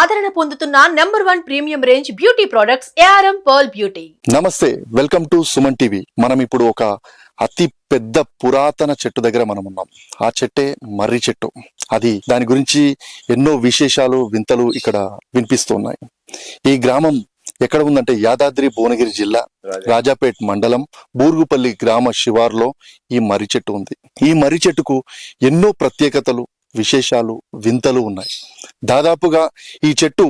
ఆదరణ పొందుతున్న number one premium range beauty products ARM pearl beauty. నమస్తే వెల్కమ్ టు సుమన్ టీవీ. మనం ఇప్పుడు ఒక అతి పెద్ద పురాతన చెట్టు దగ్గర మనం ఉన్నాం. ఆ చెట్టే మర్రి చెట్టు. అది దాని గురించి ఎన్నో విశేషాలు వింతలు ఇక్కడ వినిపిస్తున్నాయి ఈ గ్రామం ఎక్కడ ఉందంటే యాదాద్రి భువనగిరి జిల్లా రాజాపేట్ మండలం బూరుగుపల్లి గ్రామ శివార్లో ఈ మర్రి చెట్టు ఉంది. ఈ మర్రి చెట్టుకు ఎన్నో ప్రత్యేకతలు విశేషాలు వింతలు ఉన్నాయి. దాదాపుగా ఈ చెట్టు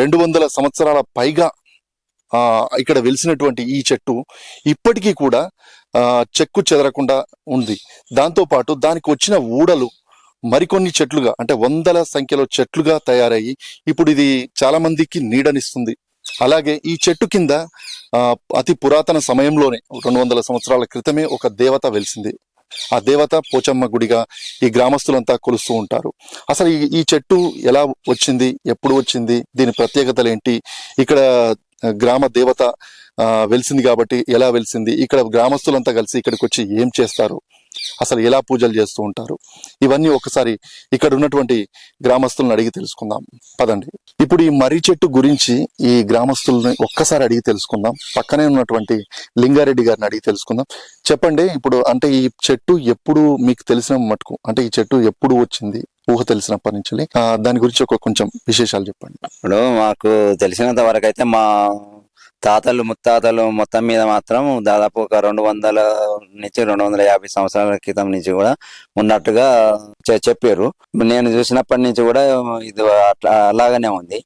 రెండు వందల సంవత్సరాల పైగా ఇక్కడ వెలిసినటువంటి ఈ చెట్టు ఇప్పటికీ కూడా చెక్కు చెదరకుండా ఉంది. దాంతో పాటు దానికి వచ్చిన ఊడలు మరికొన్ని చెట్లుగా అంటే వందల సంఖ్యలో చెట్లుగా తయారయ్యి ఇప్పుడు ఇది చాలా మందికి నీడనిస్తుంది. అలాగే ఈ చెట్టు కింద అతి పురాతన సమయంలోనే రెండు వందల సంవత్సరాల క్రితమే ఒక దేవత వెలిసింది. ఆ దేవత పోచమ్మ గుడిగా ఈ గ్రామస్తులంతా కొలుస్తూ ఉంటారు. అసలు ఈ ఈ చెట్టు ఎలా వచ్చింది? ఎప్పుడు వచ్చింది? దీని ప్రత్యేకతలు ఏంటి? ఇక్కడ గ్రామ దేవత వెలిసింది కాబట్టి ఎలా వెలిసింది? ఇక్కడ గ్రామస్తులంతా కలిసి ఇక్కడికి వచ్చి ఏం చేస్తారు? అసలు ఎలా పూజలు చేస్తూ ఉంటారు? ఇవన్నీ ఒకసారి ఇక్కడ ఉన్నటువంటి గ్రామస్తులను అడిగి తెలుసుకుందాం. పదండి. ఇప్పుడు ఈ మర్రి చెట్టు గురించి ఈ గ్రామస్తుల్ని ఒక్కసారి అడిగి తెలుసుకుందాం. పక్కనే ఉన్నటువంటి లింగారెడ్డి గారిని అడిగి తెలుసుకుందాం. చెప్పండి ఇప్పుడు అంటే ఈ చెట్టు ఎప్పుడు మీకు తెలిసిన మటుకు అంటే ఈ చెట్టు ఎప్పుడు వచ్చింది? ఊహ తెలిసినప్పటి నుంచి. దాని గురించి ఒక కొంచెం విశేషాలు చెప్పండి. ఇప్పుడు మాకు తెలిసినంత వరకు అయితే మా తాతలు ముత్తాతలు మొత్తం మీద మాత్రం దాదాపు ఒక రెండు వందల నుంచి రెండు వందల యాభై సంవత్సరాల క్రితం నుంచి కూడా ఉన్నట్టుగా చెప్పారు. నేను చూసినప్పటి నుంచి కూడా ఇది అట్లా అలాగనే ఉంది.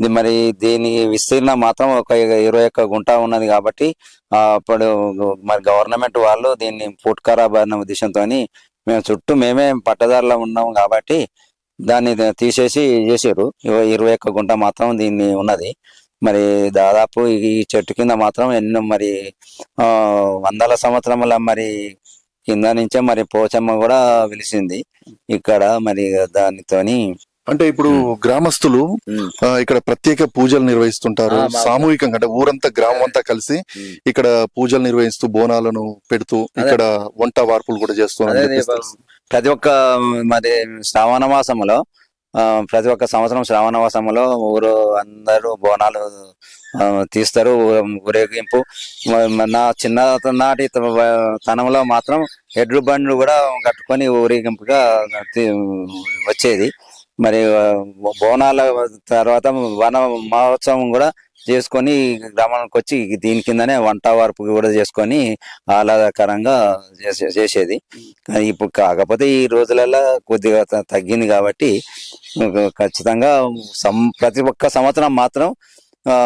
ఇది మరి దీని విస్తీర్ణం మాత్రం ఒక ఇరవై ఒక్క గుంట ఉన్నది కాబట్టి అప్పుడు మరి గవర్నమెంట్ వాళ్ళు దీన్ని ఫుడ్ ఖరాబ్ అన్న ఉద్దేశంతో మేము చుట్టూ మేమే పట్టదారిలో ఉన్నాం కాబట్టి దాన్ని తీసేసి చేసారు. ఇరవై ఒక్క గుంట మాత్రం దీన్ని ఉన్నది. మరి దాదాపు ఈ చెట్టు కింద మాత్రం ఎన్నో మరి ఆ వందల సంవత్సరముల మరి కింద నుంచే మరి పోచమ్మ కూడా వెలిసింది. ఇక్కడ మరి దానితోని అంటే ఇప్పుడు గ్రామస్తులు ఇక్కడ ప్రత్యేక పూజలు నిర్వహిస్తుంటారు. సామూహికంగా అంటే ఊరంతా గ్రామం అంతా కలిసి. ఇక్కడ పూజలు నిర్వహిస్తూ బోనాలను పెడుతూ ఇక్కడ వంట వార్పులు కూడా చేస్తున్నారు ప్రతి ఒక్క మరి శ్రావణ మాసములో ఆ, ప్రతి ఒక్క సంవత్సరం శ్రావణవాసంలో ఊరు అందరూ బోనాలు తీస్తారు. ఊరేగింపు. నా చిన్న నాటి త- తనంలో మాత్రం ఎడ్లు బండ్లు కూడా కట్టుకొని ఊరేగింపుగా వచ్చేది. మరి బోనాల తర్వాత వన మహోత్సవం కూడా చేసుకొని గ్రామానికి వచ్చి దీని కిందనే వంట వార్పు కూడా చేసుకొని ఆహ్లాదకరంగా చేసే- చేసేది. కానీ ఇప్పుడు కాకపోతే ఈ రోజులలో కొద్దిగా తగ్గింది కాబట్టి ఖచ్చితంగా సం ప్రతి ఒక్క సంవత్సరం మాత్రం ఆ,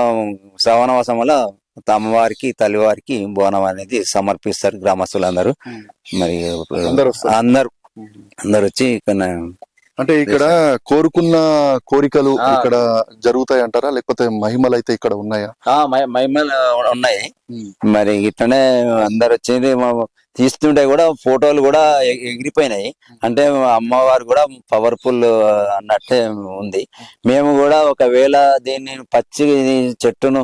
శ్రవణ మాసంలో అమ్మవారికి తల్లివారికి బోనం అనేది సమర్పిస్తారు గ్రామస్తులందరూ. మరి అందరూ. అందరూ వచ్చి అంటే ఇక్కడ కోరుకున్న కోరికలు. ఇక్కడ జరుగుతాయి అంటారా? లేకపోతే మహిమలు అయితే ఇక్కడ ఉన్నాయా? మహిమలు ఉన్నాయి. మరి ఇట్లనే అందరు వచ్చేది తీస్తుంటే కూడా ఫోటోలు కూడా ఎగిరిపోయినాయి. అంటే అమ్మవారు కూడా పవర్ఫుల్ అన్నట్టే ఉంది. మేము కూడా ఒకవేళ దీన్ని పచ్చి చెట్టును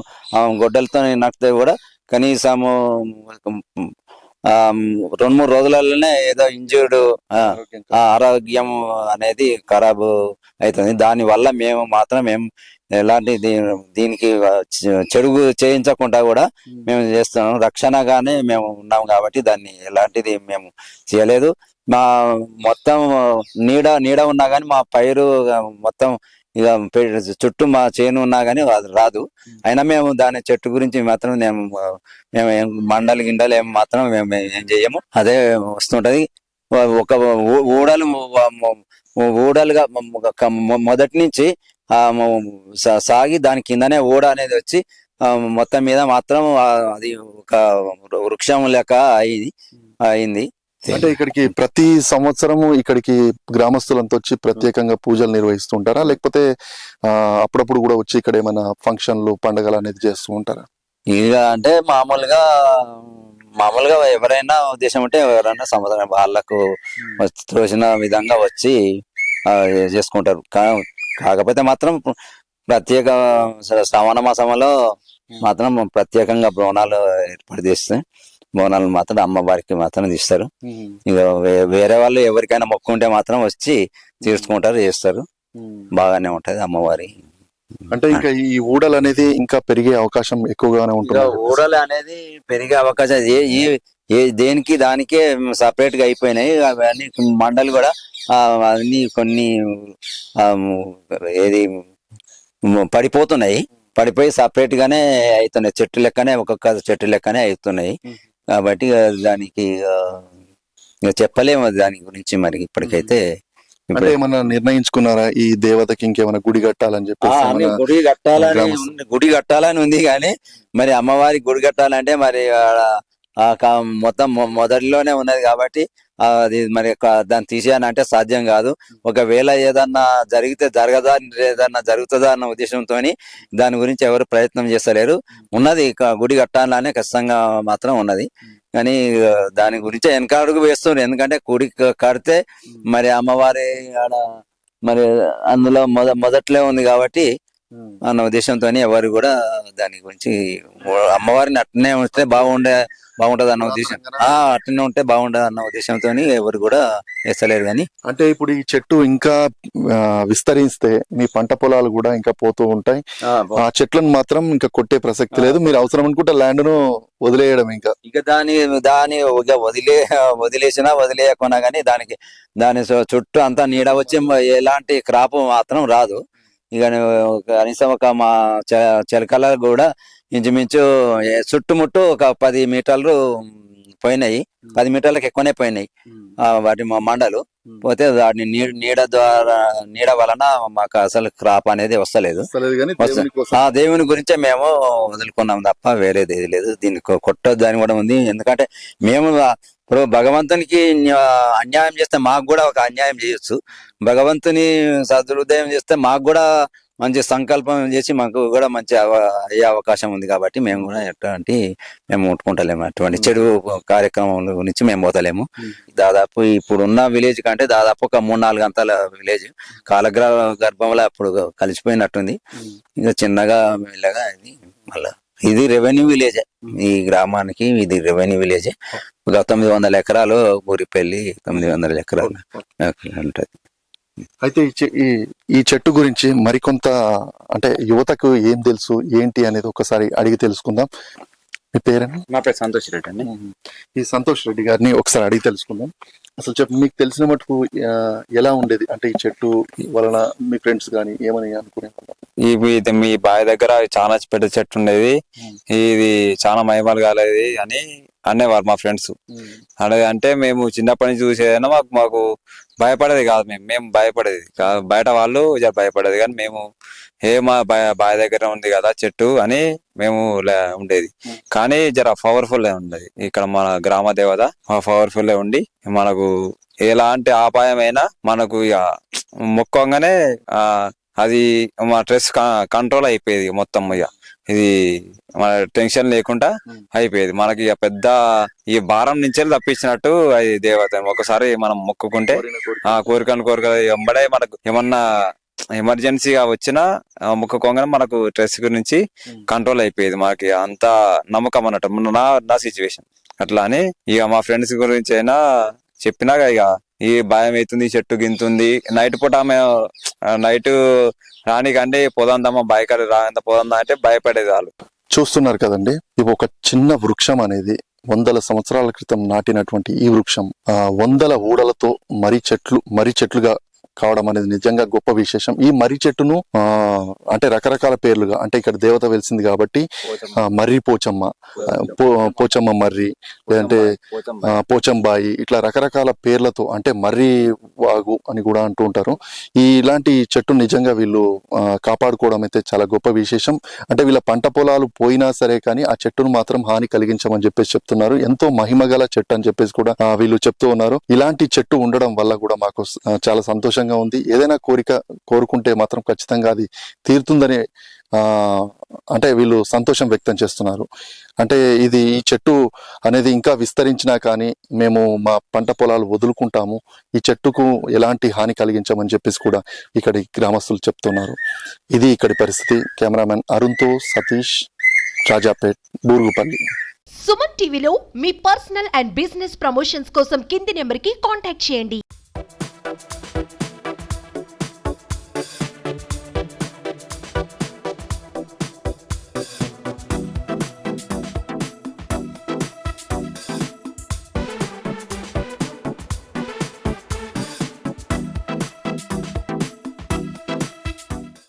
గొడ్డలతో నడితే కూడా కనీసము రెండు మూడు రోజులలోనే ఏదో ఇంజూర్డ్ ఆరోగ్యం అనేది ఖరాబు అవుతుంది దాని వల్ల మేము మాత్రం మేము ఎలాంటి దీనికి చె- చెడు చేయించకుండా కూడా మేము చేస్తున్నాం. రక్షణగానే మేము ఉన్నాం కాబట్టి దాన్ని ఎలాంటిది మేము చేయలేదు. మా మొత్తం నీడ నీడ ఉన్నా కానీ మా పైరు మొత్తం ఇక చుట్టూ మా చేను ఉన్నా కానీ అది రాదు. అయినా మేము దాని చెట్టు గురించి మాత్రం మేము మేము మండలి గిండలు ఏం మాత్రం మేము ఏం చెయ్యము. అదే వస్తుంటది. ఒక ఊడలు ఊడలుగా మొదటి నుంచి సాగి దాని కిందనే ఊడ అనేది వచ్చి మొత్తం మీద మాత్రం అది ఒక వృక్షం లెక్క అయింది అయింది. అంటే ఇక్కడికి ప్రతి సంవత్సరము ఇక్కడికి గ్రామస్తులంతా వచ్చి ప్రత్యేకంగా పూజలు నిర్వహిస్తుంటారా? లేకపోతే అప్పుడప్పుడు కూడా వచ్చి ఇక్కడ ఏమైనా ఫంక్షన్లు పండగలు అనేది చేస్తూ ఉంటారా? ఇక అంటే మామూలుగా మామూలుగా ఎవరైనా ఉద్దేశం ఉంటే ఎవరైనా సంవత్సరం వాళ్ళకు తోచిన విధంగా వచ్చి ఆ, చేసుకుంటారు. కాకపోతే మాత్రం ప్రత్యేక శ్ర- శ్రావణ మాసంలో మాత్రం ప్రత్యేకంగా బోనాలు ఏర్పాటు చేస్తే బోనాలు మాత్రం అమ్మవారికి మాత్రం తీస్తారు. ఇక వేరే వాళ్ళు ఎవరికైనా మొక్కు ఉంటే మాత్రం వచ్చి తీర్చుకుంటారు చేస్తారు. బాగానే ఉంటది అమ్మవారి. అంటే ఇంకా ఈ ఊడలు అనేది ఇంకా పెరిగే అవకాశం ఎక్కువగానే ఉంటుంది? ఊడలు అనేది పెరిగే అవకాశం ఏ ఏ దేనికి దానికే సపరేట్గా అయిపోయినాయి. అవన్నీ మండలు కూడా అన్ని కొన్ని ఆ, ఏది పడిపోతున్నాయి. పడిపోయి సపరేట్ గానే అవుతున్నాయి. చెట్టు లెక్కనే ఒక్కొక్క చెట్టు లెక్కనే అవుతున్నాయి. కాబట్టి దానికి చెప్పలేము దాని గురించి మరి ఇప్పటికైతే. అంటే ఏమన్నా నిర్ణయించుకున్నారా? ఈ దేవతకి ఇంకేమైనా గుడి కట్టాలని ఏమన్నా- గుడి కట్టాలని గుడి కట్టాలని ఉంది కానీ మరి అమ్మవారికి గుడి కట్టాలంటే మరి మొత్తం మొదటిలోనే ఉన్నది కాబట్టి అది మరి క- దాన్ని తీసేయాలంటే సాధ్యం కాదు. ఒకవేళ ఏదన్నా జరిగితే జరగదా ఏదన్నా జరుగుతుందా అన్న ఉద్దేశంతో దాని గురించి ఎవరు ప్రయత్నం చేస్తలేరు. ఉన్నది గుడి కట్టాలనే ఖచ్చితంగా మాత్రం ఉన్నది. కానీ దాని గురించి వెనకాడుగు వేస్తున్నారు. ఎందుకంటే గుడి కడితే మరి అమ్మవారి ఆడ మరి అందులో మొద మొదట్లో ఉంది కాబట్టి అన్న ఉద్దేశంతో ఎవరు కూడా దాని గురించి అమ్మవారిని అట్నే ఉంటే బాగుండే బాగుంటది అన్న ఉద్దేశం. ఆ అట్నే ఉంటే బాగుంటది అన్న ఉద్దేశంతో ఎవరు కూడా వేస్తలేరు కానీ అంటే ఇప్పుడు ఈ చెట్టు ఇంకా విస్తరిస్తే మీ పంట పొలాలు కూడా ఇంకా పోతూ ఉంటాయి. ఆ చెట్లను మాత్రం ఇంకా కొట్టే ప్రసక్తి లేదు. మీరు అవసరం అనుకుంటే ల్యాండ్ను వదిలేయడం ఇంకా. ఇక దాని దాని వదిలే వదిలేసినా వదిలేయకున్నా కానీ దానికి దాని చుట్టూ అంతా నీడ వచ్చి ఎలాంటి క్రాప్ మాత్రం రాదు. ఇక కనీసం ఒక మా చిలకల కూడా ఇంచుమించు చుట్టుముట్టు ఒక పది మీటర్లు పోయినాయి. పది మీటర్లకు ఎక్కువనే పోయినాయి. వాటి మా మండలు. పోతే వాటిని నీడ నీడ ద్వారా నీడ వలన మాకు అసలు క్రాప్ అనేది వస్తలేదు. ఆ దేవుని గురించే మేము వదులుకున్నాం తప్ప వేరేది ఏది లేదు. దీన్ని కొ- కొట్టొద్దు అని కూడా ఉంది. ఎందుకంటే మేము ఇప్పుడు భగవంతునికి అన్యాయం చేస్తే మాకు కూడా ఒక అన్యాయం చేయొచ్చు. భగవంతుని సదృదయం చేస్తే మాకు కూడా మంచి సంకల్పం చేసి మాకు కూడా మంచి అవ- అయ్యే అవకాశం ఉంది కాబట్టి మేము కూడా ఎటువంటి మేము ముట్టుకుంటలేము. అటువంటి చెడు కార్యక్రమం గురించి మేము పోతలేము. దాదాపు ఇప్పుడున్న విలేజ్ కంటే దాదాపు ఒక మూడు నాలుగు అంతాల విలేజ్ కాలగ్ర గర్భంలో అప్పుడు కలిసిపోయినట్టుంది. ఇంకా చిన్నగా మెల్లగా ఇది మళ్ళీ. ఇది రెవెన్యూ విలేజ్. ఈ గ్రామానికి ఇది రెవెన్యూ విలేజ్. తొమ్మిది వందల ఎకరాలు ఊరిపల్లి తొమ్మిది వందల ఎకరాలు. ఉంటది అయితే ఈ చె- ఈ ఈ చెట్టు గురించి మరికొంత అంటే యువతకు ఏం తెలుసు ఏంటి అనేది ఒకసారి అడిగి తెలుసుకుందాం. మీ పేరేనా? నా పేరు సంతోష్ రెడ్డి అండి. ఈ సంతోష్ రెడ్డి గారిని ఒకసారి అడిగి తెలుసుకుందాం. అసలు చెప్పు మీకు తెలిసిన మటుకు ఎలా ఉండేది? అంటే ఈ చెట్టు వలన మీ ఫ్రెండ్స్ కానీ ఏమని అనుకునే ఇది మీ బావి దగ్గర చాలా పెద్ద చెట్టు ఉండేది. ఇది చాలా మహిమలు కాలేదు అని అనేవారు మా ఫ్రెండ్స్ అంటే మేము చిన్నప్పటి నుంచి చూసేదైనా మాకు మాకు భయపడేది కాదు మేము మేము భయపడేది కాదు. బయట వాళ్ళు జర భయపడేది కానీ మేము ఏ మా బా- బావి దగ్గర ఉంది కదా చెట్టు అని మేము లే- ఉండేది. కానీ జర పవర్ఫుల్ ఉండేది. ఇక్కడ మన గ్రామ దేవత పవర్ఫుల్ ఉండి మనకు ఎలాంటి అపాయమైనా మనకు ఇక మొక్కంగానే ఆ అది మా స్ట్రెస్ కంట్రోల్ అయిపోయేది మొత్తం ఇక ఇది మన టెన్షన్ లేకుండా. అయిపోయేది. మనకి పెద్ద ఈ భారం నుంచి తప్పించినట్టు అది దేవత. ఒకసారి మనం మొక్కుకుంటే ఆ కోరికను కోరిక ఎంబడే మనకు ఏమన్నా ఎమర్జెన్సీగా వచ్చినా మొక్కుకోగానే మనకు స్ట్రెస్ గురించి. కంట్రోల్ అయిపోయేది. మనకి అంత నమ్మకం అన్నట్టు. నా నా సిచ్యువేషన్ అట్లా అని ఇక మా ఫ్రెండ్స్ గురించి అయినా చెప్పినాక ఇక ఈ భయం అవుతుంది చెట్టు గింతుంది. నైట్ పూట ఆమె నైట్ రానికంటే పోదాందమ్మా బయట రాంత పోదాందా అంటే భయపడేది వాళ్ళు చూస్తున్నారు కదండి ఇవి ఒక చిన్న వృక్షం అనేది వందల సంవత్సరాల క్రితం నాటినటువంటి ఈ వృక్షం. ఆ వందల ఊడలతో మరి చెట్లు మరి చెట్లుగా కావడం అనేది నిజంగా గొప్ప విశేషం. ఈ మర్రి చెట్టును ఆ అంటే రకరకాల పేర్లుగా అంటే ఇక్కడ దేవత వెలిసింది కాబట్టి మర్రి పోచమ్మ పోచమ్మ. మర్రి లేదంటే పోచంబాయి ఇట్లా రకరకాల పేర్లతో అంటే మర్రి వాగు అని కూడా అంటూ ఉంటారు. ఈ ఇలాంటి చెట్టు నిజంగా వీళ్ళు కాపాడుకోవడం అయితే చాలా గొప్ప విశేషం. అంటే వీళ్ళ పంట పొలాలు పోయినా సరే కానీ ఆ చెట్టును మాత్రం హాని కలిగించమని చెప్పేసి చెప్తున్నారు. ఎంతో మహిమగల చెట్టు అని చెప్పేసి కూడా వీళ్ళు చెప్తూ ఉన్నారు. ఇలాంటి చెట్టు ఉండడం వల్ల కూడా మాకు చాలా సంతోషంగా ఉంది. ఏదైనా కోరిక కోరుకుంటే మాత్రం ఖచ్చితంగా అది తీరుతుందనే అంటే వీళ్ళు సంతోషం వ్యక్తం చేస్తున్నారు. అంటే ఇది ఈ చెట్టు అనేది ఇంకా విస్తరించినా కానీ మేము మా పంట పొలాలు వదులుకుంటాము. ఈ చెట్టుకు ఎలాంటి హాని కలిగించమని చెప్పేసి కూడా ఇక్కడి గ్రామస్తులు చెప్తున్నారు. ఇది ఇక్కడి పరిస్థితి. కెమెరామెన్ అరుణ్తో సతీష్ రాజాపేట్ బూరుగుపల్లి. సుమన్ టీవీలో మీ పర్సనల్ అండ్ బిజినెస్ ప్రమోషన్స్ కోసం కింది నెంబర్కి కాంటాక్ట్ చేయండి.